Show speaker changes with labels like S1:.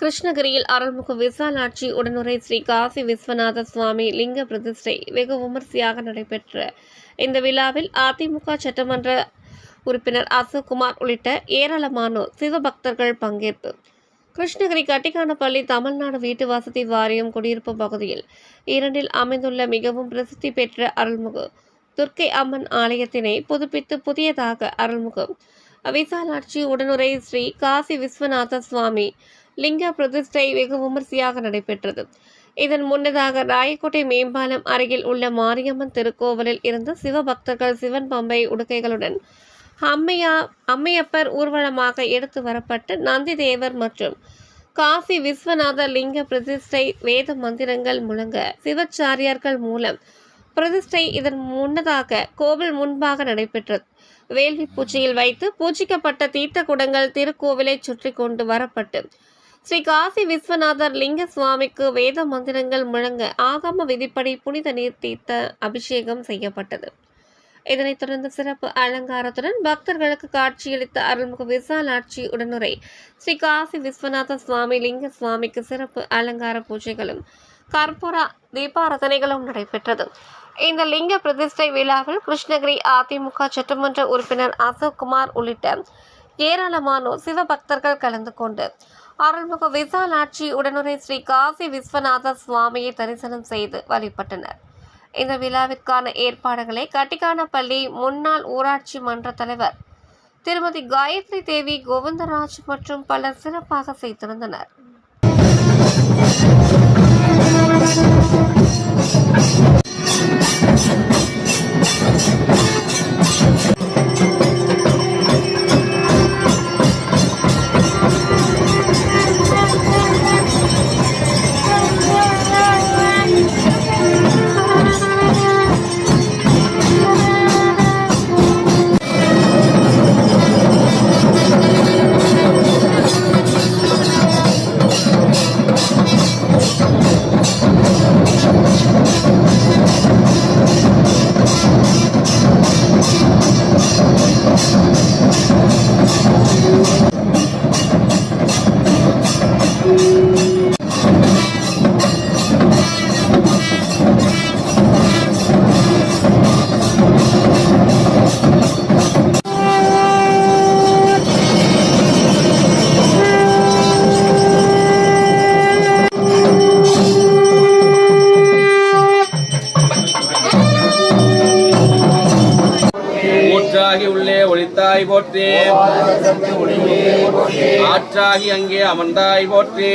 S1: கிருஷ்ணகிரியில் அருள்மிகு விசாலாட்சி உடனுரை ஸ்ரீ காசி விஸ்வநாத சுவாமி லிங்க பிரதிஷ்டை வெகு விமர்சையாக நடைபெற்ற இந்த விழாவில் அதிமுக சட்டமன்ற உறுப்பினர் அசோக்குமார் உள்ளிட்ட ஏராளமானோர் சிவபக்தர்கள் பங்கேற்பு. கிருஷ்ணகிரி கட்டிக்கானப்பள்ளி தமிழ்நாடு வீட்டு வசதி வாரியம் குடியிருப்பு பகுதியில் இரண்டில் அமைந்துள்ள மிகவும் பிரசித்தி பெற்ற அருள்மிகு துர்க்கை அம்மன் ஆலயத்தினை புதுப்பித்து புதியதாக அருள்மிகு விசாலாட்சி உடனுரை ஸ்ரீ காசி விஸ்வநாத சுவாமி லிங்க பிரதிஷ்டை வெகு விமரிசையாக நடைபெற்றது. இதன் முன்னதாக ராயக்கோட்டை மேம்பாலம் அருகில் உள்ள மாரியம்மன் திருக்கோவிலில் இருந்து சிவபக்தர்கள் சிவன் பம்பை உடுக்கைகளுடன் அம்மையா அம்மையப்பர் ஊர்வலமாக எடுத்து வரப்பட்டு நந்தி தேவர் மற்றும் காசி விஸ்வநாத லிங்க பிரதிஷ்டை வேத மந்திரங்கள் முழங்க சிவச்சாரியார்கள் மூலம் பிரதிஷ்டை இதன் முன்னதாக கோவில் முன்பாக நடைபெற்றது. வேள்வி பூஜையில் வைத்து பூஜிக்கப்பட்ட தீர்த்த குடங்கள் திருக்கோவிலை சுற்றி கொண்டு வரப்பட்டு ஸ்ரீ காசி விஸ்வநாதர் லிங்க சுவாமிக்கு வேத மந்திரங்கள் முழங்க ஆகம விதிப்படி புனித நீர் தீர்த்த அபிஷேகம் செய்யப்பட்டது. இதனைத் தொடர்ந்து சிறப்பு அலங்காரத்துடன் பக்தர்களுக்கு காட்சியளித்த அருள்மிகு விசாலாட்சி உடனுரை ஸ்ரீ காசி விஸ்வநாத சுவாமி லிங்க சுவாமிக்கு சிறப்பு அலங்கார பூஜைகளும் கற்பூர தீபாரதனைகளும் நடைபெற்றது. இந்த லிங்க பிரதிஷ்டை விழாவில் கிருஷ்ணகிரி அதிமுக சட்டமன்ற உறுப்பினர் அசோக் குமார் உள்ளிட்ட ஏராளமானோர் சிவபக்தர்கள் கலந்து கொண்டு அருள்மிகு விசாலாட்சி உடனுரை ஸ்ரீ காசி விஸ்வநாத சுவாமியை தரிசனம் செய்து வழிபட்டனர். இந்த விழாவிற்கான ஏற்பாடுகளை கட்டிக்கானப்பள்ளி முன்னாள் ஊராட்சி மன்ற தலைவர் திருமதி காயத்ரி தேவி கோவிந்தராஜ் மற்றும் பலர் சிறப்பாக செய்திருந்தனர்.
S2: உள்ளே ஒளித்தாய் போற்றி. ஆற்றாகி அங்கே அமர்ந்தாய் போற்றி.